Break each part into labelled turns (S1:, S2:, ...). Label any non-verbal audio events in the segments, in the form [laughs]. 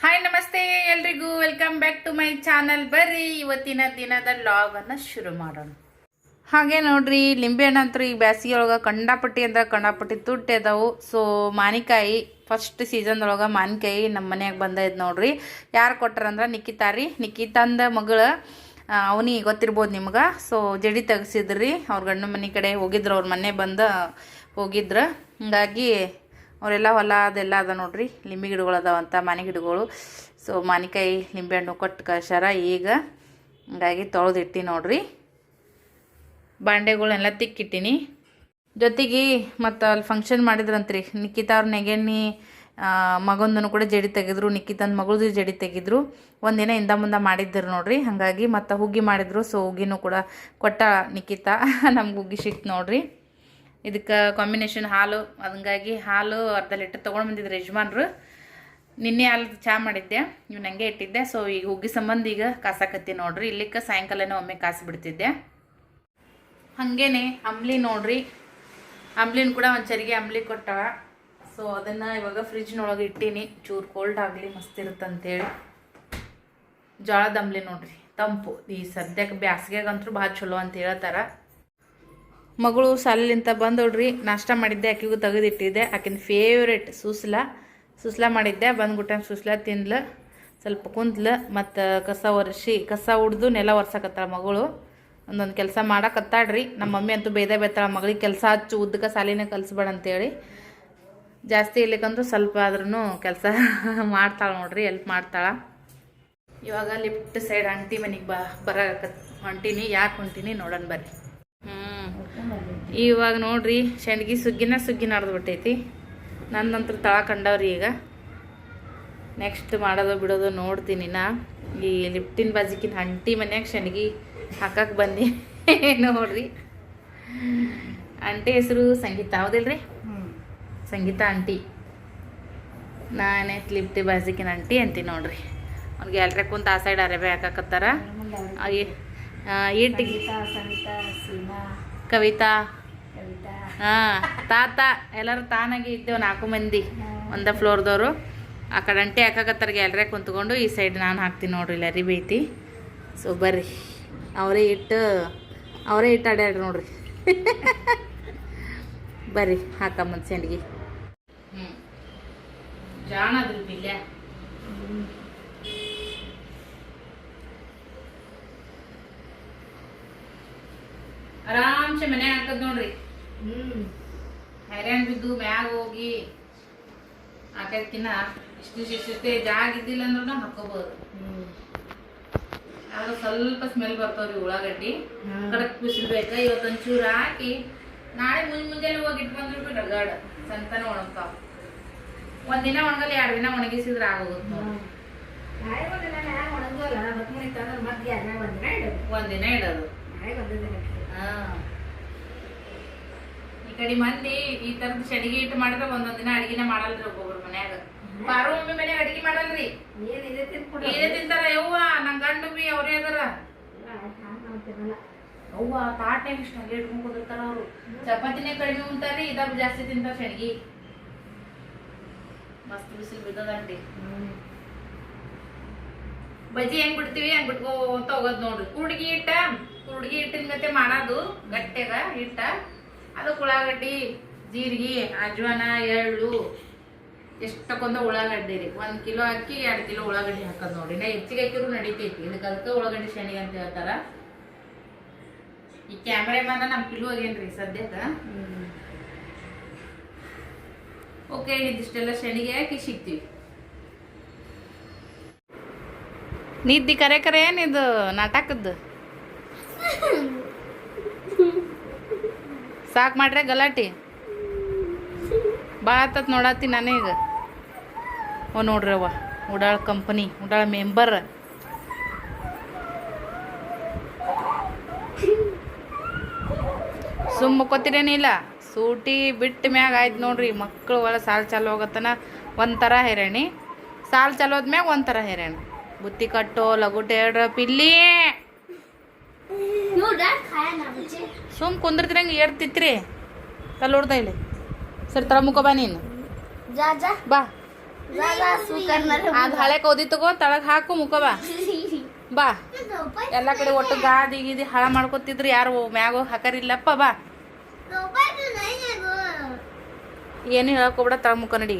S1: Hi ನಮಸ್ತೆ ಎಲ್ರಿಗೂ. Welcome back to my channel ಬರ್ರಿ, ಇವತ್ತಿನ ದಿನದ ಲಾಗ್ ಅನ್ನ ಶುರು ಮಾಡೋಣ. ಹಾಗೆ ನೋಡ್ರಿ ಅಂತೂ ಈ ಬ್ಯಾಸಿಗೆ ಒಳಗೆ ಕಂಡಾಪಟ್ಟಿ ಅಂದ್ರೆ ಕಂಡಾಪಟ್ಟಿ ತುಟ್ಟಿ ಅದಾವು. ಸೊ ಮಾನಿಕಾಯಿ ಫಸ್ಟ್ ಸೀಸನ್ದೊಳಗೆ ಮಾನಿಕಾಯಿ ನಮ್ಮ ಮನೆಯಾಗ ಬಂದೈತೆ ನೋಡ್ರಿ. ಯಾರು ಕೊಟ್ಟಾರಂದ್ರ ನಿಕ್ಕಿತಾ ರೀ. ನಿಕ್ಕಿತಂದ ಮಗಳು ಅವನಿಗೆ ಗೊತ್ತಿರ್ಬೋದು ನಿಮ್ಗೆ. ಸೊ ಜಡಿ ತೆಗ್ಸಿದ್ರಿ. ಅವ್ರ ಗಂಡ ಮನೆ ಕಡೆ ಹೋಗಿದ್ರು, ಅವ್ರ ಮನೆ ಬಂದು ಹೋಗಿದ್ರು. ಹಿಂಗಾಗಿ ಅವರೆಲ್ಲ ಹೊಲ ಅದೆಲ್ಲ ಅದ ನೋಡ್ರಿ. ಲಿಂಬೆ ಗಿಡಗಳು ಅದಾವಂತ ಮಾನಿ ಗಿಡಗಳು. ಸೊ ಮಾನಿಕಾಯಿ ಲಿಂಬೆಹಣ್ಣು ಕೊಟ್ಟು ಕಳ್ಸಾರ ಈಗ ಹಂಗಾಗಿ ತೊಳೆದಿಟ್ಟಿ ನೋಡ್ರಿ. ಬಾಂಡೆಗಳನ್ನೆಲ್ಲ ತಿಕ್ಕಿಟ್ಟಿನಿ. ಜೊತೆಗೆ ಮತ್ತು ಅಲ್ಲಿ ಫಂಕ್ಷನ್ ಮಾಡಿದ್ರಂತ್ರಿ. ನಿಖಿತಾ ಅವ್ರ ನೆಗೆಣ್ಣಿ ಮಗಂದನು ಕೂಡ ಜಡಿ ತೆಗೆದ್ರು. ನಿಖಿತನ ಮಗಳದು ಜಡಿ ತೆಗೆದ್ರು. ಒಂದಿನ ಇಂದ ಮುಂದೆ ಮಾಡಿದ್ದರು ನೋಡ್ರಿ. ಹಾಗಾಗಿ ಮತ್ತು ಹುಗ್ಗಿ ಮಾಡಿದ್ರು. ಸೊ ಹುಗ್ಗಿನೂ ಕೂಡ ಕೊಟ್ಟ ನಿಖಿತಾ [laughs] ನಮ್ಗೆ ಹುಗ್ಗಿ ಸಿಕ್ತು ನೋಡ್ರಿ. ಇದಕ್ಕೆ ಕಾಂಬಿನೇಷನ್ ಹಾಲು ಅದಂಗಾಗಿ ಹಾಲು ಅರ್ಧ ಲೀಟ್ರ್ ತೊಗೊಂಡು ಬಂದಿದ್ರು ಯಜಮಾನ್ರು ನಿನ್ನೆ ಹಾಲು ಚಹಾ ಮಾಡಿದ್ದೆ ಇವ್ ನಂಗೆ ಇಟ್ಟಿದ್ದೆ. ಸೊ ಈಗ ಹುಗ್ಗಿ ಸಂಬಂಧ ಈಗ ಕಾಸಾಕತ್ತಿ ನೋಡ್ರಿ. ಇಲ್ಲಿಕ್ಕೆ ಸಾಯಂಕಾಲನೇ ಒಮ್ಮೆ ಕಾಸು ಬಿಡ್ತಿದ್ದೆ ಹಾಗೇನೆ ಅಂಬ್ಲಿ ನೋಡ್ರಿ. ಅಂಬ್ಲಿನ ಕೂಡ ಒಂದು ಚರಿಗೆ ಅಂಬ್ಲಿ ಕೊಟ್ಟವ. ಸೊ ಅದನ್ನು ಇವಾಗ ಫ್ರಿಜ್ನೊಳಗೆ ಇಟ್ಟೀನಿ. ಚೂರು ಕೋಲ್ಡ್ ಆಗಲಿ, ಮಸ್ತ್ ಇರುತ್ತಂತೇಳಿ. ಜೋಳದ ಅಂಬ್ಲಿ ನೋಡ್ರಿ. ತಂಪು. ಈ ಸದ್ಯಕ್ಕೆ ಬ್ಯಾಸ್ಗೆಗಂತೂ ಭಾಳ ಚಲೋ ಅಂತ ಹೇಳ್ತಾರೆ. ಮಗಳು ಸಾಲಲಿಂತ ಬಂದೋಡ್ರಿ, ನಾಷ್ಟ ಮಾಡಿದ್ದೆ ಆಕಿಗೂ ತೆಗೆದಿಟ್ಟಿದ್ದೆ. ಆಕಿನ ಫೇವ್ರೇಟ್ ಸೂಸ್ಲ. ಸೂಸ್ಲ ಮಾಡಿದ್ದೆ ಬಂದ್ಬಿಟ್ಟ ಸೂಸ್ಲ ತಿನ್ಲು, ಸ್ವಲ್ಪ ಕುಂತ್ಲು ಮತ್ತು ಕಸ ಒರೆಸಿ, ಕಸ ಉಡ್ದು ನೆಲ ಒರ್ಸಕತ್ತಾಳ ಮಗಳು. ಒಂದೊಂದು ಕೆಲಸ ಮಾಡಕತ್ತಾಳ್ರಿ. ನಮ್ಮ ಮಮ್ಮಿ ಅಂತೂ ಬೇದ ಬೇತಾಳ ಮಗಳಿಗೆ ಕೆಲಸ ಹಚ್ಚು ಉದ್ದಕ್ಕೆ ಸಾಲಿನ ಕಲಿಸ್ಬೇಡ ಅಂತೇಳಿ. ಜಾಸ್ತಿ ಇರ್ಲಿಕ್ಕಂದ್ರೂ ಸ್ವಲ್ಪ ಆದ್ರೂ ಕೆಲಸ [laughs] ಮಾಡ್ತಾಳೆ ನೋಡ್ರಿ ಎಲ್ಪ್ ಮಾಡ್ತಾಳೆ. ಇವಾಗ ಲಿಫ್ಟ್ ಸೈಡ್ ಆಂಟಿ ಮನೆಗೆ ಬಾ ಬರಕತ್ ಹೊಂಟೀನಿ, ಯಾಕೆ ಹೊಂಟೀನಿ ನೋಡೋಣ ಬರ್ರಿ. ಇವಾಗ ನೋಡ್ರಿ ಶೆಂಡ್ಗಿ ಸುಗ್ಗಿನ ಸುಗ್ಗಿ ನಡೆದು ಬಿಟ್ಟೈತಿ. ನಂದಂತ್ರ ತಳ ಕಂಡವ್ರಿ ಈಗ. ನೆಕ್ಸ್ಟ್ ಮಾಡೋದು ಬಿಡೋದು ನೋಡ್ತೀನಿ ನಾ. ಈ ಲಿಫ್ಟಿನ ಬಾಜಿಕಿನ ಅಂಟಿ ಮನ್ಯಾಗ ಶೆಂಡ್ಗಿ ಹಾಕಕ್ಕೆ ಬಂದಿ [laughs] ನೋಡ್ರಿ. ಅಂಟಿ ಹೆಸರು ಸಂಗೀತ ಹೌದಿಲ್ರಿ? ಸಂಗೀತ ಅಂಟಿ ನಾನೇ ಲಿಫ್ಟಿ ಬಾಜಿಕಿನ ಅಂಟಿ ಅಂತೀನಿ ನೋಡ್ರಿ. ಅವ್ನಿಗೆ ಎಲ್ರ ಕುಂತ ಆ ಸೈಡ್ ಅರೆಬೆ ಹಾಕಕತ್ತಾರ. ಈಟಿಗೆ ಕವಿತಾ. ಹಾ ತಾತ ಎಲ್ಲರೂ ತಾನಾಗಿ ಇದ್ದೇವೆ ನಾಲ್ಕು ಮಂದಿ ಒಂದ ಫ್ಲೋರ್ದವರು. ಆ ಕಡೆ ಅಂಟಿ ಹಾಕಕತ್ತಾರಿಗೆ ಎಲ್ಲರೇ ಕುಂತ್ಕೊಂಡು ಈ ಸೈಡ್ ನಾನು ಹಾಕ್ತೀನಿ ನೋಡ್ರಿ ಲರಿ ಬೀತಿ ಸೊ ಬರ್ರಿ. ಅವರೇ ಇಟ್ಟು ಅವರೇ ಇಟ್ಟು ಅಡ್ಯಾಡ್ರಿ ನೋಡ್ರಿ. [laughs] ಬರ್ರಿ ಹಾಕಮ್ಮಂತ ಸೆಂಡ್ಗಿ. ಹ್ಞೂ ಜಾಣ ಅದ್ರಿ ಬಿಲ್ಯ ಆರಾಮ್ಸೆ ಮನೆ ಹಾಕದ್ ನೋಡ್ರಿ. ಹೈರಾಣ್ ಬಿದ್ದು ಮ್ಯಾಗ ಹೋಗಿ ಹಾಕೋದ್ಕಿನ್ನ ಇಷ್ಟು ಇಷ್ಟೇ ಜಾಗ ಇದ್ದಿಲ್ಲ ಅಂದ್ರೂ ಹಾಕೋಬಹುದು ಆದ್ರೆ ಸ್ವಲ್ಪ ಸ್ಮೆಲ್ ಬರ್ತಾವ್ರಿ ಉಳ್ಳಾಗಡ್ಡಿ. ಕಡಕ್ ಬಿಸಿಲ್ಬೇಕ ಇವತ್ತು ಚೂರು ಹಾಕಿ ನಾಳೆ ಮುಂಜ್ ಮುಂಜಾನೆ ಹೋಗಿ ಇಟ್ಕೊಂಡ್ರು ಬಿಡ ಗಾಡ ಸಂತಾನ ಒಣಗ್ತಾವ. ಒಂದಿನ ಒಣಗಲ್ಲ ಎರಡು ದಿನ ಒಣಗಿಸಿದ್ರೆ ಆಗೋಗುತ್ತೆ ಇಡೋದು? ಒಂದಿನ ಇಡೋದು. ಈ ಕಡೆ ಮಂದಿ ಈ ತರದ ಶಡಿಗೆ ಇಟ್ಟು ಮಾಡಿದ್ರೆ ಒಂದೊಂದ್ ದಿನ ಅಡಿಗೆನ ಮಾಡಲ್ರಿ ಒಬ್ಬೊಬ್ರ ಮನ್ಯಾಗ. ಬಾರು ಒಮ್ಮೆ ಮನೆ ಅಡಿಗೆ ಮಾಡಲ್ರಿ. ಇದೇ ತಿಂತಾರ ಯವ್ವ ನನ್ ಗಂಡು ಬಿ ಅವ್ರೇ ಅದಾರ. ಅವ್ವ ತಾಟ್ನ್ಯಾಗ ಇಷ್ಟ ಹಂಗೆ ಇಟ್ಕೊಂಡ್ ಕುದಿರ್ತಾರ ಅವ್ರು. ಚಪಾತಿನೇ ಕಡಿಮೆ ಉಂತಾರಿ ಇದಾಗ ಜಾಸ್ತಿ ತಿಂತಾರ ಶಡಿಗೆ ಮಸ್ತ್ ಬಿಸಿಲು ಬಿದ್ದದಂಟಿ ಬಜ್ಜಿ ಹೆಂಗ್ ಬಿಡ್ತೀವಿ ಹಂಗ್ ಬಿಟ್ಕೋತ ಹೋಗೋದ್ ನೋಡ್ರಿ. ಕುಡ್ಗಿ ಹಿಟ್ಟ ಕುರುಡ್ಗಿ ಹಿಟ್ಟಿನ ಗತೆ ಮಾಡೋದು, ಗಟ್ಟೆಗ ಹಿಟ್ಟ. ಅದಕ್ಕೆ ಉಳ್ಳಾಗಡ್ಡಿ, ಜೀರಿಗೆ, ಅಜ್ವಾನ, ಎಳ್ಳು, ಎಷ್ಟಕ್ಕೊಂದು ಉಳ್ಳಾಗಡ್ಡಿ ರೀ. ಒಂದು ಕಿಲೋ ಅಕ್ಕಿ, ಎರಡು ಕಿಲೋ ಉಳ್ಳಾಗಡ್ಡಿ ಹಾಕೋದು ನೋಡಿ ನಾ ಹೆಚ್ಚಿಗೆ ಹಾಕಿದ್ರು ನಡಿತೈತಿ. ಇದಕ್ಕೆ ಅದಕ್ಕೆ ಉಳ್ಳಾಗಡ್ಡಿ ಶೆಣಿ ಅಂತ ಹೇಳ್ತಾರ. ಈ ಕ್ಯಾಮ್ರಾಮನ್ ನಮ್ಮ ಕಿಲೋ ಆಗೇನ್ರಿ ಸದ್ಯಕ್ಕ. ಓಕೆ, ಇದಿಷ್ಟೆಲ್ಲ ಶೆಣಿಗೆ ಹಾಕಿ ಸಿಗ್ತೀವಿ. ನಿದ್ದಿ ಕರೆ ಕರೆ ಏನಿದು ನಾಟಕದ್ದು? ಸಾಕು ಮಾಡ್ರೆ ಗಲಾಟಿ. ಭಾಳ ಆತತ್ ನೋಡತ್ತಿ ನನಗೆ ಓ, ನೋಡ್ರಿ ಅವ್ವ, ಉಡಾಳ್ ಕಂಪನಿ ಉಡಾಳ ಮೆಂಬರ್ ಸುಮ್ಮ ಕೊತ್ತಿರೇನಿಲ್ಲ ಸೂಟಿ ಬಿಟ್ಟ ಮ್ಯಾಗ ಆಯ್ತು ನೋಡ್ರಿ ಮಕ್ಕಳು ಒಳ ಸಾಲ್ ಚಾಲು ಹೋಗತ್ತನ, ಒಂಥರ ಹೈರಾಣಿ. ಸಾಲ್ ಚಾಲು ಹೋದ್ಮ್ಯಾಗ ಒಂಥರ ಹೈರಾಣಿ. ಬುತ್ತಿ ಕಟ್ಟೋ ಲಗುಟೆ ಹೇಳ್ರ ಪಿಲ್ಲಿ ಸುಮ್ ಕುಂದ್ರಂಗ ಏರ್ತಿತ್ರಿ ಕಲ್ಲೋಡ್ದ ಇಲ್ಲಿ. ಸರಿ ತಳ ಮುಖ ಬಾ ನೀನು. ಬಾ. ಅದು ಹಳೆ ಕೋದಿ ತಗೋ ತಳಗ್ ಹಾಕು ಮುಖ ಬಾ. ಬಾ. ಎಲ್ಲ ಕಡೆ ಒಟ್ಟು ಗಾದಿ ಗೀದಿ ಹಾಳ ಮಾಡ್ಕೊತಿದ್ರು ಯಾರು ಮ್ಯಾಗ ಹಾಕರಿಲ್ಲಪ್ಪ ಬಾ. ಏನು ಹೇಳಕ್ ಹೋಗ್ಬೇಡ ತಳ ಮುಖ ನಡಿ.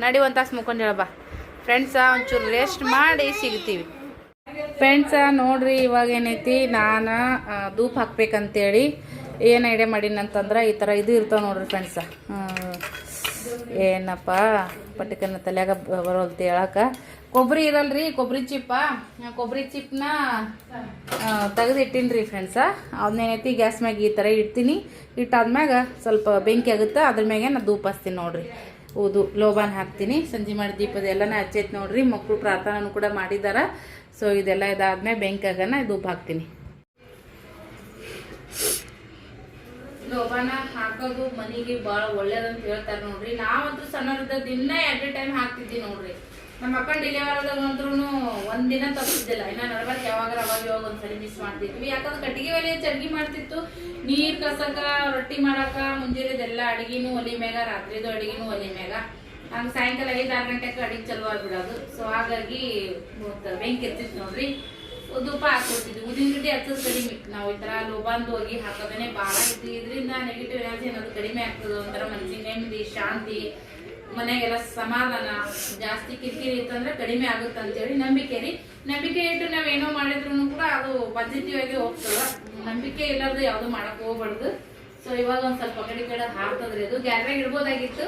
S1: ನಡಿ ಒಂದು ತಾಸು ಮುಖಂಡ್ ಹೇಳ ಬಾ. ಫ್ರೆಂಡ್ಸ ಒಂಚೂರು ರೆಸ್ಟ್ ಮಾಡಿ ಸಿಗ್ತೀವಿ. ಫ್ರೆಂಡ್ಸ ನೋಡ್ರಿ, ಇವಾಗ ಏನೈತಿ, ನಾನು ಧೂಪ್ ಹಾಕ್ಬೇಕಂತೇಳಿ ಏನು ಐಡಿಯಾ ಮಾಡೀನಂತಂದ್ರೆ ಈ ಥರ ಇದು ಇರ್ತಾವೆ ನೋಡ್ರಿ ಫ್ರೆಂಡ್ಸ ಏನಪ್ಪ ಪಟ್ಟಿಕನ ತಲೆಯಾಗ ಬರೋಲ್ತಿ ಹೇಳಕ. ಕೊಬ್ಬರಿ ಇರಲ್ರಿ ಕೊಬ್ಬರಿ ಚಿಪ್ಪ ಕೊಬ್ಬರಿ ಚಿಪ್ನ ತೆಗೆದು ರೀ ಫ್ರೆಂಡ್ಸ ಅದನ್ನೇನೈತಿ ಗ್ಯಾಸ್ ಮ್ಯಾಗ ಈ ಥರ ಇಡ್ತೀನಿ. ಇಟ್ಟಾದ್ಮ್ಯಾಗ ಸ್ವಲ್ಪ ಬೆಂಕಿ ಆಗುತ್ತೆ, ಅದ್ರ ಮ್ಯಾಗೆ ನಾ ಧೂಪ ಹಚ್ತೀನಿ ನೋಡ್ರಿ. ಊದು ಲೋಬಾನ್ ಹಾಕ್ತೀನಿ. ಸಂಜೆ ಮಾಡಿ ದೀಪದ ಎಲ್ಲನೂ ಹಚ್ಚೈತಿ ನೋಡ್ರಿ. ಮಕ್ಕಳು ಪ್ರಾರ್ಥನೂ ಕೂಡ ಮಾಡಿದಾರ. ಸೊ, ಇದೆಲ್ಲ ಇದಾದ್ಮೇಲೆ ಬೆಂಕಿ ಇದು ಉಪ್ಪು ಹಾಕ್ತೀನಿ. ಲೋಬಾನ ಹಾಕೋದು ಮನೆಗೆ ಭಾಳ ಒಳ್ಳೇದಂತ ಹೇಳ್ತಾರೆ ನೋಡ್ರಿ. ನಾವಂತೂ ಸಣ್ಣದ ದಿನ ಎರಡು ಟೈಮ್ ಹಾಕ್ತಿದ್ವಿ ನೋಡ್ರಿ. ನಮ್ಮ ಅಕ್ಕ ಡಿಲಿವರ್ ಆದಾಗ ಅಂದ್ರೂ ಒಂದಿನ ತಪ್ಪಿದ್ದಿಲ್ಲ. ಇನ್ನ ನಡ್ಬಾರ್ದು ಯಾವಾಗ ಅವಾಗ ಯಾವಾಗ ಒಂದ್ಸರಿ ಮಿಸ್ ಮಾಡ್ತಿದ್ವಿ. ಯಾಕಂದ್ರೆ ಕಟ್ಟಿಗೆ ಒಲೆ ಚರ್ಗಿ ಮಾಡ್ತಿತ್ತು. ನೀರ್ ಕಸಕ, ರೊಟ್ಟಿ ಮಾಡಾಕ ಮುಂಜಾನೆದೆಲ್ಲ ಅಡಿಗೆನೂ ಒಲಿ ಮ್ಯಾಗ, ರಾತ್ರಿದು ಅಡಿಗೆನೂ ಒಲಿ ಮ್ಯಾಗ. ಹಂಗ ಸಾಯಂಕಾಲ ಐದು, ಆರು ಗಂಟೆಗೆ ಅಡಿಗೆ ಚಲೋ ಆಗ್ಬಿಡೋದು. ಸೊ ಹಾಗಾಗಿ ಬೆಂಕಿ ಎತ್ತಿತ್ತು ನೋಡ್ರಿ. ಧೂಪ ಹಾಕೊಡ್ತಿದ್ವಿ. ಉದಿನ ಗಡ್ಡೆ ಹಚ್ಚೋದು ಕಡಿಮೆ. ನಾವು ಈ ಥರ ಲೋಬಂದು ಹೋಗಿ ಹಾಕೋದೇನೆ ಭಾಳ ಇತ್ತು ಇದರಿಂದ ನೆಗೆಟಿವ್ ಎನರ್ಜಿ ಅನ್ನೋದು ಕಡಿಮೆ ಆಗ್ತದೆ. ಒಂಥರ ಮನಸ್ಸಿಗೆ ನೆಮ್ಮದಿ, ಶಾಂತಿ, ಮನೆಗೆಲ್ಲ ಸಮಾಧಾನ, ಜಾಸ್ತಿ ಕಿರಿಕಿರಿ ಇತ್ತಂದ್ರೆ ಕಡಿಮೆ ಆಗುತ್ತೆ ಅಂತೇಳಿ ನಂಬಿಕೆ ರೀ. ನಂಬಿಕೆ ಇಟ್ಟು ನಾವೇನೋ ಮಾಡಿದ್ರು ಕೂಡ ಅದು ಪಾಸಿಟಿವ್ ಆಗಿ ಹೋಗ್ತದ. ನಂಬಿಕೆ ಇಲ್ಲಾರ್ದು ಯಾವುದು ಮಾಡಕ್ ಹೋಗ್ಬಾರ್ದು. ಸೊ ಇವಾಗ ಒಂದ್ ಸ್ವಲ್ಪ ಕಡೆ ಕಡೆ ಹಾಕ್ತದ್ರಿ. ಅದು ಗ್ಯಾಲ್ರಾಗ ಇಡ್ಬೋದಾಗಿತ್ತು.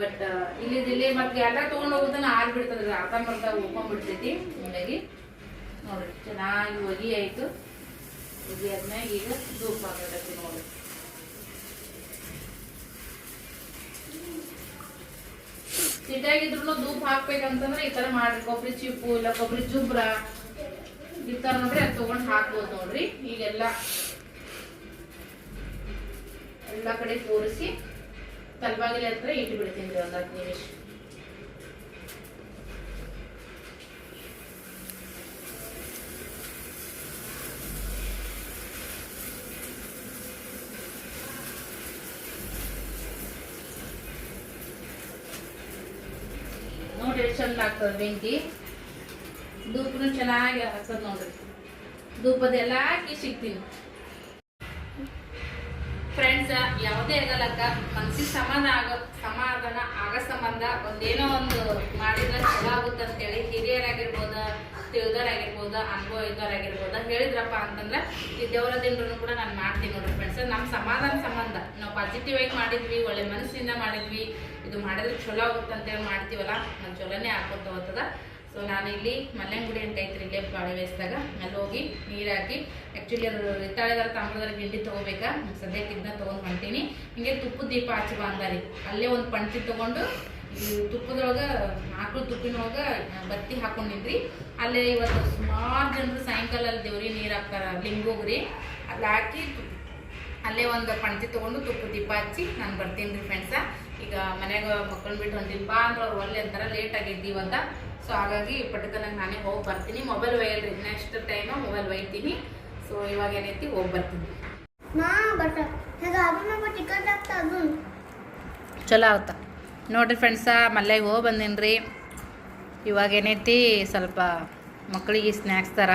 S1: ಬಟ್ ಇಲ್ಲಿದಿಲ್ಲಿ ಮತ್ತೆ ಎಲ್ಲ ತೊಗೊಂಡು ಹೋಗೋದನ್ನ ಆರ್ ಬಿಡ್ತದ್ರಿ ಅರ್ಧ ಮರ್ಧ ಉಳ್ಕೊಂಡ್ಬಿಡ್ತೈತಿ ಹಿಂಗಾಗಿ. ನೋಡ್ರಿ, ಚೆನ್ನಾಗಿ ಒಗಿ ಆಯ್ತು. ಒಗಿ ಆದ್ಮ್ಯಾಗ ಈಗ ಧೂಪ ಆಗ್ಬಿಡತ್ತಿ ನೋಡ್ರಿ. ಸಿಟಿಯಾಗಿದ್ರು ಧೂಪ ಹಾಕ್ಬೇಕಂತಂದ್ರೆ ಈ ತರ ಮಾಡ್ರಿ. ಕೊಬ್ಬರಿ ಚಿಪ್ಪು ಇಲ್ಲ ಕೊಬ್ಬರಿ ಜುಬ್ರ. ಈ ತರ ನೋಡ್ರಿ ಅದ್ ತಗೊಂಡ್ ಹಾಕ್ಬೋದು ನೋಡ್ರಿ. ಈಗೆಲ್ಲ ಎಲ್ಲ ಕಡೆ ತೋರಿಸಿ. ತಲ್ಬಾಗಿಲ ಹತ್ರ ಇಟ್ಟು ಬಿಡ್ತೀನಿ ರೀ ಒಂದ್ ಹತ್ತು ನಿಮಿಷ. ಚಂದ ಬೆಂಕಿ. ಧೂಪನು ಚೆನ್ನಾಗಿ ಹಾಕೋದು ನೋಡ್ರಿ. ಧೂಪದೆಲ್ಲ ಹಾಕಿ ಸಿಗ್ತೀನಿ. ಫ್ರೆಂಡ್ಸ್ ಯಾವುದೇ ಆಗಲಕ್ಕ ಮನ್ಸಿಗೆ ಸಮಾಧಾನ ಆಗ ಸಮಾಧಾನ, ಆಗ ಸಂಬಂಧ, ಒಂದೇನೋ ಒಂದು ಮಾಡಿದ್ರೆ ಚಲೋ ಆಗುತ್ತೆ ಅಂತೇಳಿ ಹಿರಿಯರಾಗಿರ್ಬೋದು, ತಿಳಿದವರಾಗಿರ್ಬೋದು, ಅನುಭವ ಇದ್ದವರಾಗಿರ್ಬೋದು ಹೇಳಿದ್ರಪ್ಪ ಅಂತಂದ್ರೆ, ಈ ದೇವರ ದಿನರೂ ಕೂಡ ನಾನು ಮಾಡ್ತೀನಿ ನೋಡ್ರಿ ಫ್ರೆಂಡ್ಸ್ ನಮ್ಮ ಸಮಾಧಾನ ಸಂಬಂಧ, ನಾವು ಪಾಸಿಟಿವ್ ಆಗಿ ಮಾಡಿದ್ವಿ, ಒಳ್ಳೆ ಮನಸ್ಸಿಂದ ಮಾಡಿದ್ವಿ, ಇದು ಮಾಡಿದ್ರೆ ಚಲೋ ಆಗುತ್ತೆ ಅಂತೇಳಿ ಮಾಡ್ತೀವಲ್ಲ ನಾನು ಚಲೋನೇ ಹಾಕೋತ ಹೋಗ್ತದ ಸೊ ನಾನು ಇಲ್ಲಿ ಮಲ್ಲಂಗುಡಿ ಅಂತ ಐತ್ರಿ ಇಲ್ಲೇ ಬಾಳೆ ಬೇಯಿಸಿದಾಗ. ಅಲ್ಲಿ ಹೋಗಿ ನೀರು ಆ್ಯಕ್ಚುಲಿ ಅದು ರಿತಾಳೆದಾರ ತಾಮ್ರದಾರ ಗಿಂಡಿ ತೊಗೋಬೇಕಾ? ಸದ್ಯಕ್ಕೆ ಇದನ್ನ ತೊಗೊಂಡು ಹೊಂಟೀನಿ. ಹಿಂಗೆ ತುಪ್ಪದ ದೀಪ ಹಚ್ಚಿ ಬಂದಾರಿ ಅಲ್ಲೇ ಒಂದು ಪಂಚಿ ತೊಗೊಂಡು, ಈ ತುಪ್ಪದೊಳಗೆ ಆಕಳು ತುಪ್ಪಿನೊಳಗೆ ಬತ್ತಿ ಹಾಕೊಂಡಿದ್ರಿ ಅಲ್ಲೇ ಇವತ್ತು ಸುಮಾರು ಜನರು ಸಾಯಂಕಾಲ ಅಲ್ಲಿ ದೇವ್ರಿ ನೀರು ಹಾಕ್ತಾರ, ಲಿಂಗೋಗ್ರಿ. ಅಲ್ಲಿ ಹಾಕಿ ಅಲ್ಲೇ ಒಂದು ಪಣತಿ ತೊಗೊಂಡು ತುಪ್ಪ ದೀಪ ಹಚ್ಚಿ ನಾನು ಬರ್ತೀನಿ ರೀ ಫ್ರೆಂಡ್ಸ ಈಗ ಮನೆಯಾಗ ಮಕ್ಕಳನ್ನ ಬಿಟ್ಟು ಹೊಂಟೀನಿ ಬಾ ಅಂದ್ರೆ ಅವ್ರು ಒಳ್ಳೆ ಅಂತಾರ ಲೇಟ್ ಸೊ ಹಾಗಾಗಿ ಪಟಕನಾಗ ನಾನೇ ಹೋಗಿ ಬರ್ತೀನಿ. ಮೊಬೈಲ್ ಒಯ್ಯಲ್ರಿ ನೆಕ್ಸ್ಟ್ ಟೈಮ್ ಮೊಬೈಲ್ ಒಯ್ತೀನಿ ಸೊ ಇವಾಗ ಏನೈತಿ ಹೋಗಿ ಬರ್ತೀನಿ.
S2: ನಾ ಬಟ್ ಹೇಗ ಅದನ್ನ ಟಿಕೆಟ್ ಆಗ್ತಾ ಅದನ್ನ
S1: ಚಲೋ ಆಗುತ್ತ ನೋಡ್ರಿ ಫ್ರೆಂಡ್ಸ ಮಲ್ಲೆಗೆ ಹೋಗಿ ಬಂದೀನಿ ರೀ. ಇವಾಗ ಏನೈತಿ ಸ್ವಲ್ಪ ಮಕ್ಕಳಿಗೆ ಸ್ನ್ಯಾಕ್ಸ್ ಥರ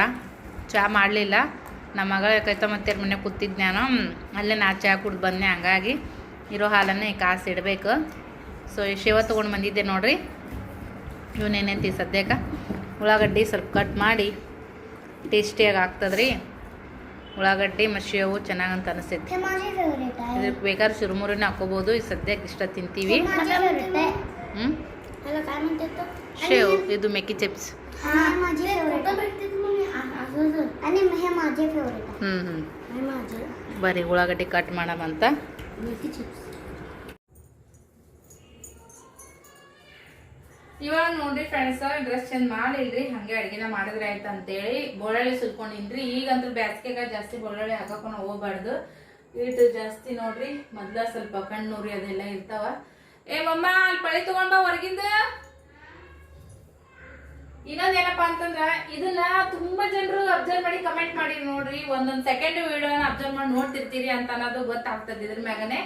S1: ಚಹಾ ಮಾಡಲಿಲ್ಲ. ನಮ್ಮ ಮಗಳ ಕೈತ ಮತ್ತೆ ಮನೆ ಕೂತಿದ್ದು ನಾನು ಅಲ್ಲೇ ನಾ ಚಹಾ ಕುಡ್ದು ಬಂದೆ. ಹಂಗಾಗಿ ಇರೋ ಹಾಲನ್ನೇ ಕಾಸು ಇಡಬೇಕು. ಸೊ ಈ ಶಿವ ತೊಗೊಂಡು ಬಂದಿದ್ದೆ ನೋಡ್ರಿ. ಇವನೇನೈತಿ ಸದ್ಯಕ್ಕೆ? ಉಳ್ಳಾಗಡ್ಡಿ ಸ್ವಲ್ಪ ಕಟ್ ಮಾಡಿ ಟೇಸ್ಟಿಯಾಗಿ ಆಗ್ತದ್ರಿ ಉಳ್ಳಾಗಡ್ಡಿ ಮಸಿಯವು ಚೆನ್ನಾಗಂತ ಅನಿಸ್ತೈತಿ ಇದಕ್ಕೆ ಬೇಕಾದ್ರೆ ಚುರುಮುರಿನ ಹಾಕೋಬೋದು ಈ ಸದ್ಯಕ್ಕೆ ಇಷ್ಟ ತಿಂತೀವಿ. ಹ್ಞೂ ಶೇವ್ ಇದು ಮೆಕ್ಕಿ ಚಿಪ್ಸ್. ಹ್ಞೂ ಹ್ಞೂ ಬರೀ ಉಳ್ಳಾಗಡ್ಡಿ ಕಟ್ ಮಾಡಮಂತ ಇವಾಗ ನೋಡ್ರಿ ಫ್ರೆಂಡ್ಸ್ ಡ್ರೆಸ್ ಚೇಂಜ್ ಮಾಡಿಲ್ರಿ, ಹಂಗೆ ಅಡಿಗೆನ ಮಾಡಿದ್ರೆ ಆಯ್ತು ಅಂತೇಳಿ ಬೊಳ್ಳಳ್ಳಿ ಸುಲ್ಕೊಂಡಿನ್ರಿ. ಈಗಂತೂ ಬ್ಯಾಸ್ಗೆಗ ಜಾಸ್ತಿ ಬೊಳ್ಳಳ್ಳಿ ಹಾಕಕೊಂಡು ಹೋಗ್ಬಾರ್ದು. ಇಟ್ಟು ಜಾಸ್ತಿ ನೋಡ್ರಿ, ಮೊದ್ಲ ಸ್ವಲ್ಪ ಕಣ್ಣೂರಿ ಅದೆಲ್ಲ ಇರ್ತಾವ. ಏ ಮಮ್ಮ, ಅಲ್ಲಿ ಪಳಿ ತಗೊಂಡ್ ಹೊರಗಿಂದ. ಹೊರಗಿಂದ ಇನ್ನೊಂದೇನಪ್ಪಾ ಅಂತಂದ್ರ, ಇದನ್ನ ತುಂಬಾ ಜನರು ಅಬ್ಸರ್ವ್ ಮಾಡಿ ಕಮೆಂಟ್ ಮಾಡಿ ನೋಡ್ರಿ. ಒಂದೊಂದ್ ಸೆಕೆಂಡ್ ವಿಡಿಯೋನ ಅಬ್ಸರ್ವ್ ಮಾಡಿ ನೋಡ್ತಿರ್ತೀರಿ ಅಂತ ಅನ್ನೋದು ಗೊತ್ತಾಗ್ತದೆ ಇದ್ರ ಮ್ಯಾಗನೆ.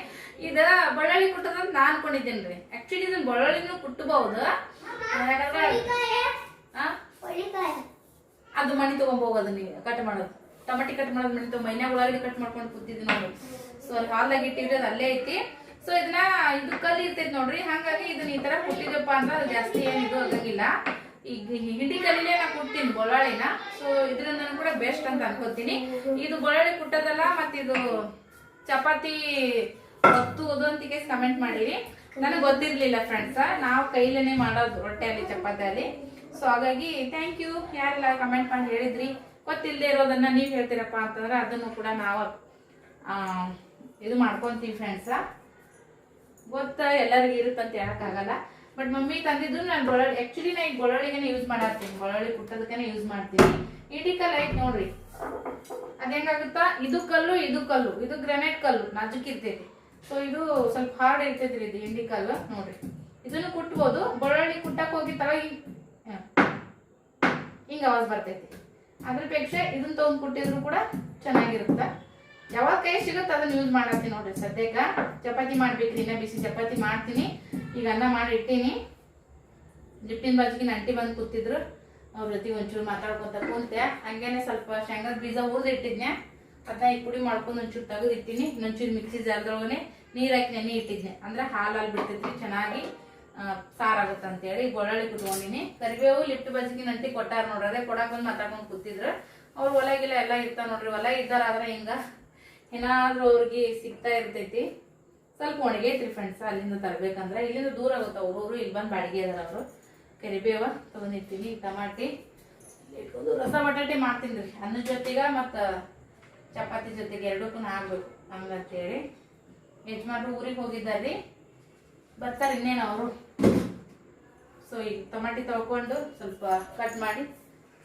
S1: ಇದ ಬಳ್ಳಾಳಿ ಕುಟ್ಟದ ಅಂತ ನಾ ಅನ್ಕೊಂಡಿದ್ದೇನ್ರಿ. ಆಕ್ಚುಲಿ ಇದನ್ನ ಬಳ್ಳಾಳಿನೂ ಕುಟ್ಟಬಹುದು ಅದು ಮಣಿ ತಗೊಂಬೋಗ ನೀವು ಕಟ್ ಮಾಡೋದು. ಟಮಾಟಿ ಕಟ್ ಮಾಡೋದು ಮಣಿ ತಗೊಂಡ್ ಮೈನ್ಯಾಗ ಉಳ್ಳಾಗಡ್ಡಿ ಕಟ್ ಮಾಡ್ಕೊಂಡು ಕೂತಿದ್ವಿ ನೋಡಿ ಸೊ ಅಲ್ಲಿ ಹಾಲ್ದಾಗ ಇಟ್ಟಿದ್ರೆ ಅದು ಅಲ್ಲೇ ಐತಿ. ಸೊ ಇದನ್ನ ಇದು ಕಲ್ಲಿ ಇರ್ತೈತಿ ನೋಡ್ರಿ. ಹಂಗಾಗಿ ಇದನ್ನ ಈ ತರ ಕುಟ್ಟಿದಪ್ಪ ಅಂದ್ರೆ ಅದು ಜಾಸ್ತಿ ಏನ್ ಇದು ಆಗಂಗಿಲ್ಲ ಈಗ ಹಿಂಡಿ ಕಲ್ಲಿನೇ ನಾ ಕುಡ್ತೀನಿ ಬೊಳಾಳಿನ ಸೊ ಇದರಿಂದ ಕೂಡ ಬೆಸ್ಟ್ ಅಂತ ಅನ್ಕೋತೀನಿ. ಇದು ಬೊಳಾಳಿ ಕುಟ್ಟದಲ್ಲ ಮತ್ತಿದು ಇದು ಚಪಾತಿ ಹೊತ್ತು ಓದೋಂತಿಗೆ ಕಮೆಂಟ್ ಮಾಡಿರಿ. ನನಗೆ ಗೊತ್ತಿರ್ಲಿಲ್ಲ ಫ್ರೆಂಡ್ಸ್ ನಾವು ಕೈಲೇನೆ ಮಾಡೋದು ರೊಟ್ಟೆಯಲ್ಲಿ ಚಪಾತಿಯಲ್ಲಿ ಸೊ ಹಾಗಾಗಿ ಥ್ಯಾಂಕ್ ಯು ಯಾರೆಲ್ಲ ಕಮೆಂಟ್ ಮಾಡಿ ಹೇಳಿದ್ರಿ ಗೊತ್ತಿಲ್ಲದೆ ಇರೋದನ್ನ ನೀವು ಹೇಳ್ತೀರಪ್ಪ ಅಂತಂದ್ರೆ ಅದನ್ನು ಕೂಡ ನಾವು ಇದು ಮಾಡ್ಕೊಂತೀವಿ ಫ್ರೆಂಡ್ಸ ಗೊತ್ತ ಎಲ್ಲರಿಗೂ ಇರುತ್ತಂತ ಹೇಳಕ್ಕಾಗಲ್ಲ. ಬಟ್ ಮಮ್ಮಿ ತಂದಿದ್ದು ನಾನು ಬೊಳಳಿ ಆ್ಯಕ್ಚುಲಿ ನಾ ಈಗ ಬೊಳಳಿಗೆನೆ ಯೂಸ್ ಮಾಡತ್ತೀನಿ. ಬೊಳಳಿ ಕುಟ್ಟೋದಕ್ಕೆ ಯೂಸ್ ಮಾಡ್ತೀನಿ. ಇಡೀ ಕಲ್ಲು ಐತೆ ನೋಡ್ರಿ. ಅದೇಂಗಾಗುತ್ತಾ ಇದು ಕಲ್ಲು ಇದು ಕಲ್ಲು, ಇದು ಗ್ರಾನೈಟ್ ಕಲ್ಲು. ನಾಜುಕ್ ಇರ್ತೈತಿ. ಸೊ ಇದು ಸ್ವಲ್ಪ ಹಾರ್ಡ್ ಇರ್ತೈತ್ರಿ ಇದು ಹಿಂಡಿ ಕಲ್ಲು ನೋಡ್ರಿ. ಇದನ್ನು ಕುಟ್ಬೋದು. ಬೆಳ್ಳುಳ್ಳಿ ಕುಟ್ಟಕ್ ಹೋಗಿ ತಳ ಹಿಂಗ ಅವಾಜ್ ಬರ್ತೈತಿ. ಅದ್ರ ಪೇಕ್ಷೆ ಇದನ್ನ ತಗೊಂಡ್ ಕುಟ್ಟಿದ್ರು ಕೂಡ ಚೆನ್ನಾಗಿರುತ್ತೆ. ಯಾವಾಗ ಕೈ ಸಿಗುತ್ತೆ ಅದನ್ನ ಯೂಸ್ ಮಾಡತ್ತೀನಿ ನೋಡ್ರಿ ಸದ್ಯಕ್ಕ. ಚಪಾತಿ ಮಾಡ್ಬೇಕ್ರಿ, ಇನ್ನ ಬಿಸಿ ಚಪಾತಿ ಮಾಡ್ತೀನಿ. ಈಗ ಅನ್ನ ಮಾಡಿ ಇಟ್ಟೀನಿ. ಲಿಪ್ಪಿನ ಬಾಜಿಗೆ ನಂಟಿ ಬಂದು ಕೂತಿದ್ರು. ಅವ್ರ ಜೊತೆ ಒಂಚೂರು ಮಾತಾಡ್ಕೊತ ಕುಂತೆ. ಹಂಗೇನೆ ಸ್ವಲ್ಪ ಶೇಂಗದ ಬೀಜ ಇಟ್ಟಿದ್ನೆ ಈ ಪುಡಿ ಮಾಡ್ಕೊಂಡು ಒಂಚೂರು ತೆಗೆದು ಇಟ್ಟಿನಿ. ಇನ್ನೊಂಚೂರು ಮಿಕ್ಸಿ ಜಾರದೊಳಗನೆ ನೀರು ಹಾಕಿ ನೆನೆ ಇಟ್ಟಿದ್ನೆ. ಅಂದ್ರೆ ಹಾಲು ಹಾಲು ಬಿಡ್ತೈತಿ ಚೆನ್ನಾಗಿ ಸಾರಾಗುತ್ತೆ ಅಂತೇಳಿ ಗೊಳ್ಳಳಿ ಕುತ್ಕೊಂಡಿನಿ ಕರಿಬೇವು ಲಿಫ್ಟ್ ಬಜ್ಜಿಗೆ ನಂಟಿ ಕೊಟ್ಟಾರ ನೋಡ್ರಿ, ಅದೇ ಕೊಡಾಕ್ ಬಂದು ಮಾತಾಡ್ಕೊಂಡು ಕೂತಿದ್ರು. ಅವ್ರ ಹೊಲಗಿಲ್ಲ ಎಲ್ಲ ಇರ್ತಾವ ನೋಡ್ರಿ ಹೊಲ ಇದ್ದಾರಾದ್ರೆ ಹಿಂಗ ಏನಾದ್ರೂ ಅವ್ರಿಗೆ ಸಿಗ್ತಾ ಇರ್ತೈತಿ. ಸ್ವಲ್ಪ ಒಣಗೈತ್ರಿ ಫ್ರೆಂಡ್ಸ್ ಅಲ್ಲಿಂದ ತರ್ಬೇಕಂದ್ರೆ. ಇಲ್ಲಿಂದ ದೂರ ಆಗುತ್ತೆ ಅವ್ರವ್ರು ಇಲ್ಲಿ ಬಂದು ಬಾಡಿಗೆ ಅದಾರ ಅವರು. ಕರಿಬೇವ ತಗೊಂಡಿರ್ತೀನಿ ಟಮಾಟಿ. ರಸ, ಬಟಾಟೆ ಮಾಡ್ತೀನಿ ರೀ. ಅನ್ನದ ಜೊತೆಗೆ ಮತ್ತು ಚಪಾತಿ ಜೊತೆಗೆ ಎರಡಕ್ಕೂ ಆಗ್ಬೇಕು ಹಂಗಂತೇಳಿ ಯಜಮಾನ್ರು ಊರಿಗೆ ಹೋಗಿದ್ದಾರ್ರಿ ಬರ್ತಾರೆ ಇನ್ನೇನು ಅವರು. ಸೊ ಈಗ ಟೊಮಾಟಿ ತೊಳ್ಕೊಂಡು ಸ್ವಲ್ಪ ಕಟ್ ಮಾಡಿ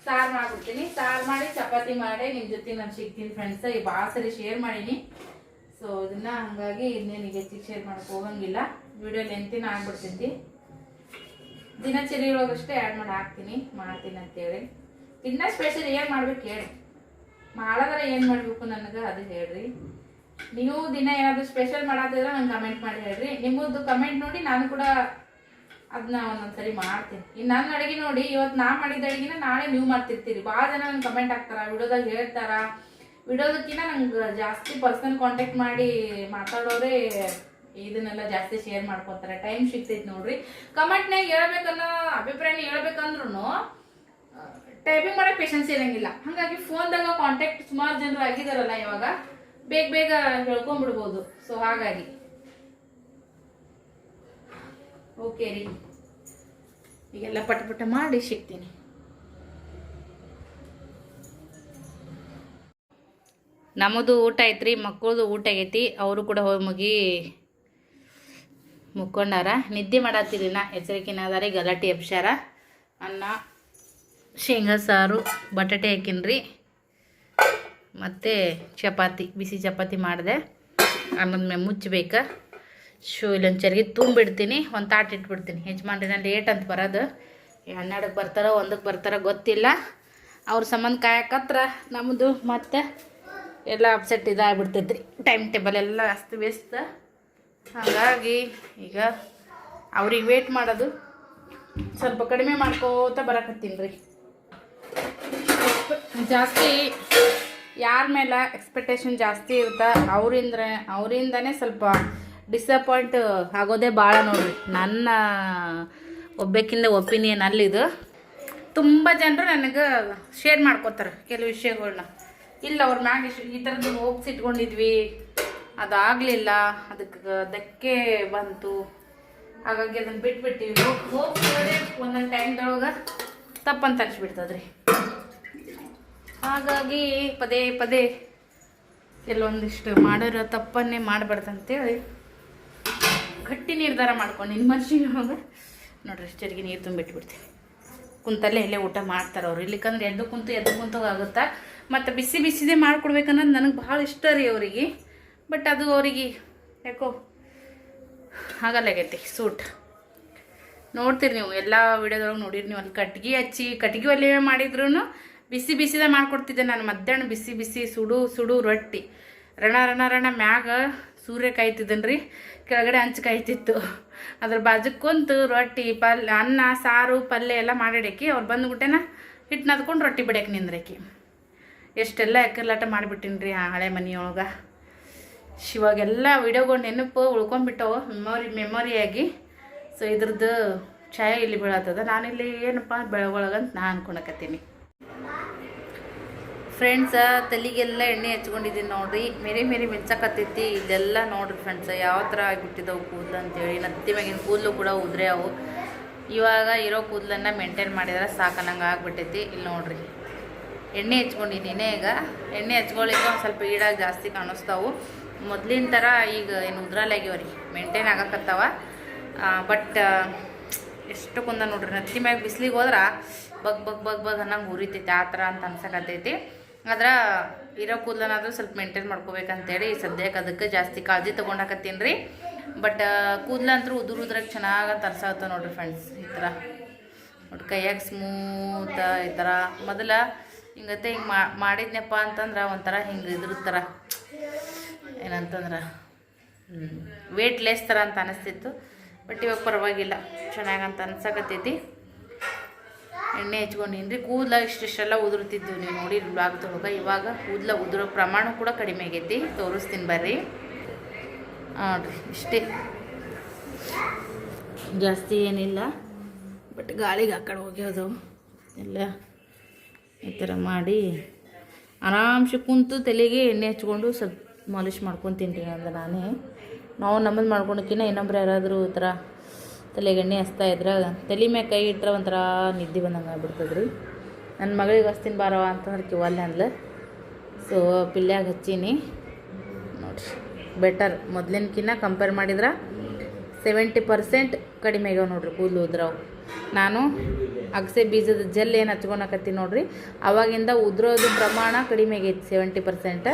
S1: ಸಾರು ಮಾಡ್ಬಿಡ್ತೀನಿ. ಸಾರು ಮಾಡಿ, ಚಪಾತಿ ಮಾಡಿ ನಿಮ್ಮ ಜೊತೆ ನಾನು ಸಿಗ್ತೀನಿ ಫ್ರೆಂಡ್ಸ್ ಈ ಭಾಳ ಸರಿ ಶೇರ್ ಮಾಡೀನಿ. ಸೊ ಇದನ್ನ ಹಂಗಾಗಿ ಇನ್ನೇನು ಹೆಚ್ಚಿಗೆ ಶೇರ್ ಮಾಡೋಕೆ ಹೋಗಂಗಿಲ್ಲ. ವಿಡಿಯೋ ಲೆಂತಿನ ಆಗ್ಬಿಡ್ತೈತಿ. ದಿನಚರಿ ಒಳಗಷ್ಟೇ ಆ್ಯಡ್ ಮಾಡಿ ಹಾಕ್ತೀನಿ. ಮಾಡ್ತೀನಿ ಅಂತೇಳಿ. ಇನ್ನ ಸ್ಪೆಷಲ್ ಏನು ಮಾಡ್ಬೇಕು ಹೇಳಿ. ಮಾಡೋದ್ರೆ ಏನು ಮಾಡಬೇಕು ನನಗೆ ಅದು ಹೇಳ್ರಿ. ನೀವು ದಿನ ಏನಾದರೂ ಸ್ಪೆಷಲ್ ಮಾಡತ್ತಿದ್ರೆ ನಂಗೆ ಕಮೆಂಟ್ ಮಾಡಿ ಹೇಳ್ರಿ. ನಿಮ್ಮದು ಕಮೆಂಟ್ ನೋಡಿ ನಾನು ಕೂಡ ಅದನ್ನ ಒಂದೊಂದ್ಸರಿ ಮಾಡ್ತೀನಿ. ಇನ್ನು ನನ್ನ ಅಡುಗೆ ನೋಡಿ ಇವತ್ತು ನಾ ಮಾಡಿದ ಅಡುಗೆನ ನಾಳೆ ನೀವು ಮಾಡ್ತಿರ್ತೀರಿ. ಭಾಳ ಜನ ನಂಗೆ ಕಮೆಂಟ್ ಹಾಕ್ತಾರ, ವಿಡಿಯೋದಾಗ ಹೇಳ್ತಾರ. ವಿಡಿಯೋದಕ್ಕಿಂತ ನಂಗೆ ಜಾಸ್ತಿ ಪರ್ಸನಲ್ ಕಾಂಟ್ಯಾಕ್ಟ್ ಮಾಡಿ ಮಾತಾಡೋರೇ ಇದನ್ನೆಲ್ಲ ಜಾಸ್ತಿ ಶೇರ್ ಮಾಡ್ಕೊತಾರೆ. ಟೈಮ್ ಸಿಗ್ತೈತಿ ನೋಡ್ರಿ. ಕಮೆಂಟ್ನಾಗ ಹೇಳ್ಬೇಕನ್ನೋ, ಅಭಿಪ್ರಾಯನ ಹೇಳ್ಬೇಕಂದ್ರೂ ಟೈಪಿಂಗ್ ಮಾಡಕ್ ಪೇಷನ್ಸ್ ಇರಂಗಿಲ್ಲ. ಹಾಗಾಗಿ ಫೋನ್ದಾಗ ಕಾಂಟ್ಯಾಕ್ಟ್ ಸುಮಾರು ಜನರು ಆಗಿದಾರಲ್ಲ ಇವಾಗ. ಬೇಗ ಬೇಗ ಹೇಳ್ಕೊಂಡ್ಬಿಡ್ಬೋದು. ಸೊ ಹಾಗಾಗಿ. ಓಕೆ ರೀ. ಈಗೆಲ್ಲ ಪಟ ಪಟ ಮಾಡಿ ಸಿಗ್ತೀನಿ. ನಮ್ಮದು ಊಟ ಐತ್ರಿ, ಮಕ್ಕಳದು ಊಟ ಆಗೈತಿ. ಅವರು ಕೂಡ ಹೋಗಿ ಮುಗಿ ಮುಕ್ಕೊಂಡಾರ. ನಿದ್ದೆ ಮಾಡತ್ತೀರಿ ನಾ ಎಚ್ಚರಿಕೆನ ಅದಾರಿ ಗಲಾಟೆ ಎಬ್ಸ್ಯಾರ ಅನ್ನ ಶೇಂಗಾ, ಸಾರು, ಬಟಾಟೆ ಹಾಕಿನ್ರಿ. ಮತ್ತು ಚಪಾತಿ, ಬಿಸಿ ಚಪಾತಿ ಮಾಡಿದೆ. ಅನ್ನದ ಮೇಲೆ ಮುಚ್ಚಬೇಕು ಶೂ ಇಲ್ಲೊಂದು ಚರ್ಗಿ ತುಂಬಿಡ್ತೀನಿ. ಒಂದು ತಾಟ್ ಇಟ್ಬಿಡ್ತೀನಿ. ಯಜಮಾನ್ರಿನ ಲೇಟ್ ಅಂತ ಬರೋದು. ಹನ್ನೆರಡಕ್ಕೆ ಬರ್ತಾರೋ ಒಂದಕ್ಕೆ ಬರ್ತಾರೋ ಗೊತ್ತಿಲ್ಲ. ಅವ್ರ ಸಂಬಂಧ ಕಾಯಕತ್ರ ನಮ್ಮದು ಮತ್ತು ಎಲ್ಲ ಅಪ್ಸೆಟ್ ಇದಾಗ್ಬಿಡ್ತೈತ್ರಿ. ಟೈಮ್ ಟೇಬಲ್ ಎಲ್ಲ ಅಸ್ತ ವ್ಯಸ್ತ ಹಾಗಾಗಿ ಈಗ ಅವ್ರಿಗೆ ವೇಟ್ ಮಾಡೋದು. ಸ್ವಲ್ಪ ಕಡಿಮೆ ಮಾಡ್ಕೋತ ಬರಕತ್ತೀನಿ ರೀ. ಜಾಸ್ತಿ ಯಾರ ಮೇಲೆ ಎಕ್ಸ್ಪೆಕ್ಟೇಷನ್ ಜಾಸ್ತಿ ಇರುತ್ತೆ ಅವರಿಂದ ಅವರಿಂದನೇ ಸ್ವಲ್ಪ ಡಿಸಪಾಯಿಂಟ್ ಆಗೋದೇ ಭಾಳ ನೋಡ್ರಿ. ನನ್ನ ಒಬ್ಬಕ್ಕಿಂದ ಒಪಿನಿಯನ್ ಅಲ್ಲಿದು ತುಂಬ ಜನರು ನನಗೆ ಶೇರ್ ಮಾಡ್ಕೋತಾರೆ ಕೆಲವು ವಿಷಯಗಳನ್ನ ಇಲ್ಲ, ಅವ್ರ ಮ್ಯಾಗ ಈ ಥರದ್ದು ಹೋಪ್ಸ್ ಇಟ್ಕೊಂಡಿದ್ವಿ, ಅದಾಗಲಿಲ್ಲ, ಅದಕ್ಕೆ ಧಕ್ಕೆ ಬಂತು. ಹಾಗಾಗಿ ಅದನ್ನು ಬಿಟ್ಬಿಟ್ಟಿವಿ ಹೋಪ್ಸ್ ಒಂದೊಂದು ಟೈಮ್ದೊಳಗೆ ತಪ್ಪಂತ ಅನ್ಸ್ಬಿಡ್ತದ್ರಿ. ಹಾಗಾಗಿ ಪದೇ ಪದೇ ಕೆಲವೊಂದಿಷ್ಟು ಮಾಡಿರೋ ತಪ್ಪನ್ನೇ ಮಾಡಬಾರ್ದಂತೇಳಿ ಗಟ್ಟಿ ನಿರ್ಧಾರ ಮಾಡ್ಕೊಂಡು ನಿನ್ನ ಮನುಷ್ಯನೊಳಗೆ ನೋಡ್ರಿ ಚರಿಗೆ ನೀರು ತುಂಬಿಟ್ಬಿಡ್ತೀವಿ ಕುಂತಲ್ಲೇ ಇಲ್ಲೇ ಊಟ ಮಾಡ್ತಾರೆ ಅವ್ರು. ಇಲ್ಲಿಕಂದ್ರೆ ಎದ್ದು ಕುಂತು ಎದ್ದು ಕುಂತು ಆಗುತ್ತಾ? ಮತ್ತು ಬಿಸಿ ಬಿಸಿದೇ ಮಾಡ್ಕೊಡ್ಬೇಕನ್ನೋದು ನನಗೆ ಭಾಳ ಇಷ್ಟ ರೀ ಅವರಿಗೆ. ಬಟ್ ಅದು ಅವರಿಗೆ, ಯಾಕೋ, ಆಗಲ್ಲಾಗೈತಿ, ಸೂಟ್. ನೋಡ್ತೀರಿ ನೀವು, ಎಲ್ಲ ವಿಡಿಯೋದೊಳಗೆ ನೋಡಿರಿ. ನೀವು ಅಲ್ಲಿ ಕಟ್ಗೆ ಹಚ್ಚಿ, ಕಟ್ಗೆ ಒಲೆ ಮಾಡಿದ್ರು ಬಿಸಿ ಬಿಸಿದ ಮಾಡಿಕೊಡ್ತಿದ್ದೆ ನಾನು. ಮಧ್ಯಾಹ್ನ ಬಿಸಿ ಬಿಸಿ ಸುಡು ಸುಡು ರೊಟ್ಟಿ. ರಣ ರಣ ರಣ ಮ್ಯಾಗ ಸೂರ್ಯ ಕಾಯ್ತಿದ್ದನ್ ರೀ ಕೆಳಗಡೆ ಹಂಚು ಕಾಯ್ತಿತ್ತು. ಅದ್ರ ಬಾಜು ಕುಂತು ರೊಟ್ಟಿ, ಪಲ್, ಅನ್ನ, ಸಾರು, ಪಲ್ಯ ಎಲ್ಲ ಮಾಡಿಡಕ್ಕೆ ಅವ್ರು ಬಂದ್ಬಿಟ್ಟೆನ ಹಿಟ್ಟು ನದ್ಕೊಂಡು ರೊಟ್ಟಿ ಬಿಡಕ್ಕೆ ನಿಂದ್ರಕಿ. ಎಷ್ಟೆಲ್ಲ ಎಕ್ಕರ್ಲಾಟ ಮಾಡಿಬಿಟ್ಟಿನಿ ರೀ ಆ ಹಳೆ ಮನೆಯೊಳಗೆ. ಶಿವಾಗೆಲ್ಲ ವಿಡಿಯೋಗಳು ನೆನಪು ಉಳ್ಕೊಂಡ್ಬಿಟ್ಟವು ಮೆಮೊರಿ, ಮೆಮೊರಿಯಾಗಿ. ಸೊ ಇದ್ರದ್ದು ಛಾಯೆ ಇಲ್ಲಿ ಬೀಳತ್ತದ. ನಾನಿಲ್ಲಿ ಏನಪ್ಪ ಬೆಳಗೊಳಗಂತ ನಾ ಅನ್ಕೊಳಕತ್ತೀನಿ. ಫ್ರೆಂಡ್ಸ ತಲೆಗೆಲ್ಲ ಎಣ್ಣೆ ಹಚ್ಕೊಂಡಿದ್ದೀನಿ ನೋಡ್ರಿ. ಮೇರಿ ಮೇರಿ ಮಿಂಚಕತ್ತೈತಿ. ಇದೆಲ್ಲ ನೋಡ್ರಿ ಫ್ರೆಂಡ್ಸ್ ಯಾವ ಥರ ಆಗಿಬಿಟ್ಟಿದ್ದವು ಕೂದಲು ಅಂತೇಳಿ. ನತ್ತಿ ಮ್ಯಾಗಿನ ಕೂದಲು ಕೂಡ ಉದ್ರೆ ಅವು. ಇವಾಗ ಇರೋ ಕೂದಲನ್ನು ಮೇಂಟೈನ್ ಮಾಡಿದ್ರೆ ಸಾಕನ್ನಂಗೆ ಆಗಿಬಿಟ್ಟೈತಿ. ಇಲ್ಲಿ ನೋಡ್ರಿ. ಎಣ್ಣೆ ಹಚ್ಕೊಂಡಿದ್ದೀನಿ ಈಗ. ಎಣ್ಣೆ ಹಚ್ಕೊಳ್ಳಿಕ್ಕೆ ಒಂದು ಸ್ವಲ್ಪ ಈಡಾಗಿ ಜಾಸ್ತಿ ಕಾಣಿಸ್ತಾವು. ಮೊದಲಿನ ಥರ ಈಗ ಏನು ಉದ್ರಲ್ಲಾಗ್ಯವ ರೀ ಮೇಂಟೈನ್ ಆಗಕತ್ತಾವ. ಬಟ್ ಎಷ್ಟು ಕುಂದ ನೋಡ್ರಿ ನತ್ತಿ ಮ್ಯಾಗ ಬಿಸಿಲಿಗೆ ಹೋದ್ರೆ ಬಗ್ ಬಗ್ ಬಗ್ ಬಗ್ ಅನ್ನಂಗೆ ಉರಿತೈತಿ, ಆ ಥರ ಅಂತ ಅನ್ಸಕತ್ತೈತಿ. ಆದ್ರೆ ಇರೋ ಕೂದಲನಾದ್ರೂ ಸ್ವಲ್ಪ ಮೇಂಟೈನ್ ಮಾಡ್ಕೋಬೇಕಂತೇಳಿ ಸದ್ಯಕ್ಕೆ ಅದಕ್ಕೆ ಜಾಸ್ತಿ ಕಾಳಜಿ ತೊಗೊಂಡಾಕತ್ತೀನಿ ರೀ. ಬಟ್ ಕೂದಲಂತೂ ಉದುರು ಉದ್ರಾಗ ಚೆನ್ನಾಗಿ ತರ್ಸಾಗತ್ತೆ ನೋಡ್ರಿ ಫ್ರೆಂಡ್ಸ್ ಈ ಥರ. ನೋಡಿ ಕೈಯಾಗ ಸ್ಮೂತ ಈ ಥರ. ಮೊದಲ ಹಿಂಗತ್ತೆ, ಹಿಂಗೆ ಮಾಡಿದ್ನಪ್ಪ ಅಂತಂದ್ರೆ ಒಂಥರ ಹಿಂಗೆ ಇದ್ರ ಥರ ಏನಂತಂದ್ರೆ ವೇಟ್ ಲೆಸ್ ಥರ ಅಂತ ಅನಿಸ್ತಿತ್ತು. ಬಟ್ ಇವಾಗ ಪರವಾಗಿಲ್ಲ. ಚೆನ್ನಾಗಂತ ಅನ್ಸಕತ್ತೈತಿ. ಎಣ್ಣೆ ಹಚ್ಕೊಂಡಿನ್ರಿ. ಕೂದಲ ಇಷ್ಟಿಷ್ಟೆಲ್ಲ ಉದುರುತ್ತಿದ್ದು ನೀವು ನೋಡಿ ಬ್ಲಾಗ್ ತೊಳಗ ಇವಾಗ ಕೂದಲ ಉದುರೋ ಪ್ರಮಾಣ ಕೂಡ ಕಡಿಮೆ ಆಗೈತಿ. ತೋರಿಸ್ತೀನಿ ಬರ್ರಿ. ನೋಡ್ರಿ, ಇಷ್ಟೇ. ಜಾಸ್ತಿ ಏನಿಲ್ಲ. ಬಟ್ ಗಾಳಿಗೆ ಆ ಕಡೆ ಹೋಗ್ಯೋದು ಎಲ್ಲ ಈ ಥರ ಮಾಡಿ ಆರಾಮ್ಸೆ ಕುಂತು ತಲೆಗೆ ಎಣ್ಣೆ ಹಚ್ಕೊಂಡು ಸ್ವಲ್ಪ ಮಾಲಿಷ್ ಮಾಡ್ಕೊತೀನಿ ಅಂದ್ರೆ ನಾನೇ. ನಾವು ನಮ್ಮದು ಮಾಡ್ಕೊಳಕ್ಕಿನ್ನ ಇನ್ನೊಬ್ರು ಯಾರಾದರೂ ಈ ಥರ ತಲೆಗೆ ಎಣ್ಣೆ ಹಚ್ತಾ ಇದ್ರೆ ತಲೆ ಮ್ಯಾಗ ಕೈ ಇಟ್ರೆ ಒಂಥರ ನಿದ್ದೆ ಬಂದಂಗೆ ಆಗ್ಬಿಡ್ತದೆ ರೀ ನನ್ನ ಮಗಳಿಗೆ ಹಚ್ತೀನಿ ಬಾರವ ಅಂತಂದ್ರೆ ಕಿವಲ್ಲೇ ಅಂದ್ಲು. ಸೊ ಪಿಲ್ಯಾಗ ಹಚ್ಚೀನಿ. ನೋಡ್ರಿ ಬೆಟರ್ ಮೊದ್ಲಿನಕಿನ್ನ ಕಂಪೇರ್ ಮಾಡಿದ್ರೆ ಸೆವೆಂಟಿ ಪರ್ಸೆಂಟ್ ಕಡಿಮೆ ಆಗ್ಯಾವ ನೋಡ್ರಿ ಕೂದಲು ಉದ್ರವು. ನಾನು ಅಗಸೆ ಬೀಜದ ಜೆಲ್ ಏನು ಹಚ್ಕೊಳಕತ್ತೀನಿ ನೋಡ್ರಿ, ಅವಾಗಿಂದ ಉದ್ರೋದು ಪ್ರಮಾಣ ಕಡಿಮೆ ಆಗೈತಿ ಸೆವೆಂಟಿ ಪರ್ಸೆಂಟ್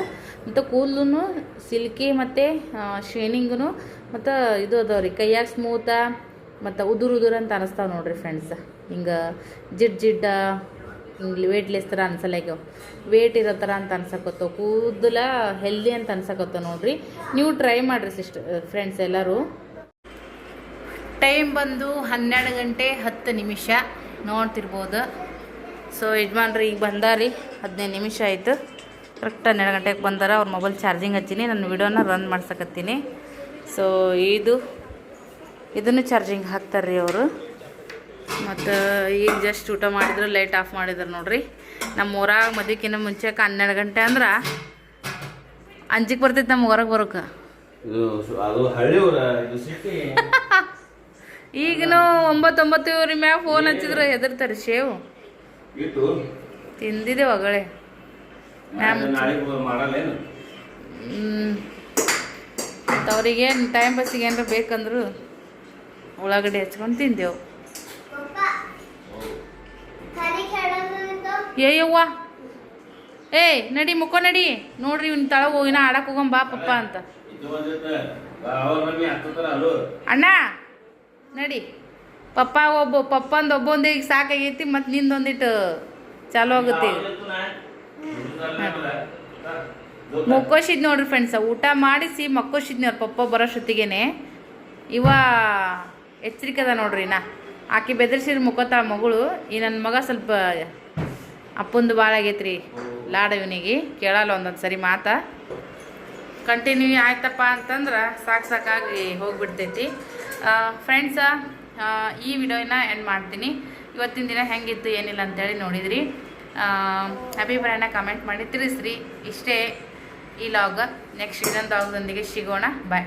S1: ಮತ್ತು ಕೂದಲು ಸಿಲ್ಕಿ ಮತ್ತು ಶೇನಿಂಗೂ ಮತ್ತು ಇದು ಅದಾವ ರೀ, ಕೈಯಾಗ ಸ್ಮೂತ, ಮತ್ತು ಉದುರು ಉದುರು ಅಂತ ಅನಿಸ್ತಾವೆ ನೋಡಿರಿ ಫ್ರೆಂಡ್ಸ್ ಹಿಂಗೆ ಜಿಡ್ ಜಿಡ್ಡ, ಹಿಂಗೆ ವೇಟ್ಲೆಸ್ ಥರ ಅನ್ಸಲ್ಲಾಗ್ಯಾವ ವೇಟ್ ಇರೋ ಥರ ಅಂತ ಅನ್ಸಕತ್ತವ. ಕೂದಲ ಹೆಲ್ದಿ ಅಂತ ಅನ್ಸಕತ್ತವ ನೋಡಿರಿ. ನೀವು ಟ್ರೈ ಮಾಡಿರಿ ಸಿಸ್ಟರ್ ಫ್ರೆಂಡ್ಸ್ ಎಲ್ಲರೂ. ಟೈಮ್ ಬಂದು ಹನ್ನೆರಡು ಗಂಟೆ ಹತ್ತು ನಿಮಿಷ ನೋಡ್ತಿರ್ಬೋದು. ಸೊ ಯಜಮಾನ್ರಿ, ಈಗ ಬಂದಾರಿ, ಹದಿನೈದು ನಿಮಿಷ ಆಯಿತು. ಕರೆಕ್ಟ್ ಹನ್ನೆರಡು ಗಂಟೆಗೆ ಬಂದಾರ ಅವ್ರ ಮೊಬೈಲ್ ಚಾರ್ಜಿಂಗ್ ಹಚ್ಚೀನಿ ನಾನು ವಿಡಿಯೋನ ರನ್ ಮಾಡ್ಸಕತ್ತೀನಿ. ಸೊ ಇದು ಇದನ್ನು ಚಾರ್ಜಿಂಗ್ ಹಾಕ್ತಾರೆ ರೀ ಅವರು. ಮತ್ತು ಈಗ ಜಸ್ಟ್ ಊಟ ಮಾಡಿದ್ರು ಲೈಟ್ ಆಫ್ ಮಾಡಿದ್ರು ನೋಡ್ರಿ. ನಮ್ಮ ಊರಾಗ ಮದುವೆಕಿನ್ನ ಮುಂಚೆಕ್ಕೆ ಹನ್ನೆರಡು ಗಂಟೆ ಅಂದ್ರೆ ಅಂಜಿಗೆ ಬರ್ತೈತೆ ನಮ್ಮ ಹೊರಗೆ ಬರೋಕೆ. [laughs] ಈಗಿನ ಒಂಬತ್ತೊಂಬತ್ತು ಒಂಬತ್ತೊಂಬತ್ತುವರೆ ಮ್ಯಾಗ ಫೋನ್ ಹಚ್ಚಿದ್ರೆ ಹೆದರ್ತಾರೆ ಶೇವ್. ತಿಂದಿದೆ ಒಗಳೆ ಅವ್ರಿಗೇನು ಟೈಮ್ ಬಸ್ಸಿಗೆ ಏನಾರ ಬೇಕಂದ್ರು ಉಳ್ಳಾಗಡ್ಡಿ ಹಚ್ಕೊಂಡು ತಿಂದೆವು. ಏಯ್ಯವ್ವ ಏಯ್ ನಡಿ ಮುಖ ನಡಿ. ನೋಡ್ರಿ ಇವ್ನ ತಳ ಹೋಗಿನ ಆಡಕ್ಕೆ ಹೋಗಂ ಬಾ ಪಪ್ಪ ಅಂತ. ಅಣ್ಣ ನಡಿ. ಪಪ್ಪ ಒಬ್ಬ ಪಪ್ಪಂದು ಒಬ್ಬೊಂದು ಸಾಕಾಗೈತಿ ಮತ್ತು ನಿಂದೊಂದಿಟ್ಟು ಚಾಲೋ ಆಗುತ್ತೆ ಮುಕ್ಕೋಶಿದ್ ನೋಡ್ರಿ ಫ್ರೆಂಡ್ಸ ಊಟ ಮಾಡಿಸಿ ಮಕ್ಕೋಶಿದ್ನಿ ಅವ್ರ ಪಪ್ಪ ಬರೋಷ್ಟೊತ್ತಿಗೇನೆ ಇವ ಎಚ್ಚರಿಕೆ ಅದ ನೋಡ್ರಿ ನಾ ಆಕೆ ಬೆದರ್ಸಿರ್ ಮುಖತಾಳ ಮಗಳು, ಈ ನನ್ನ ಮಗ ಸ್ವಲ್ಪ ಅಪ್ಪಂದು ಭಾಳ ಆಗೈತ್ರಿ. ಲಾಡ ಇವನಿಗೆ, ಕೇಳಲ್ಲ ಒಂದೊಂದು ಸರಿ ಮಾತ. ಕಂಟಿನ್ಯೂ ಆಯ್ತಪ್ಪ ಅಂತಂದ್ರೆ ಸಾಕು ಸಾಕಾಗಿ ಹೋಗ್ಬಿಡ್ತೈತಿ. ಫ್ರೆಂಡ್ಸ ಈ ವಿಡಿಯೋನ ಎಂಡ್ ಮಾಡ್ತೀನಿ. ಇವತ್ತಿನ ದಿನ ಹೆಂಗಿತ್ತು ಏನಿಲ್ಲ ಅಂತೇಳಿ ನೋಡಿದ್ರಿ. ಅಭಿಪ್ರಾಯನ ಕಮೆಂಟ್ ಮಾಡಿ ತಿಳಿಸ್ರಿ. ಇಷ್ಟೇ ಈ ಲಾಗ್ ನೆಕ್ಸ್ಟ್ ಇನ್ನೊಂದು ಲಾಗ್ದೊಂದಿಗೆ ಸಿಗೋಣ. ಬಾಯ್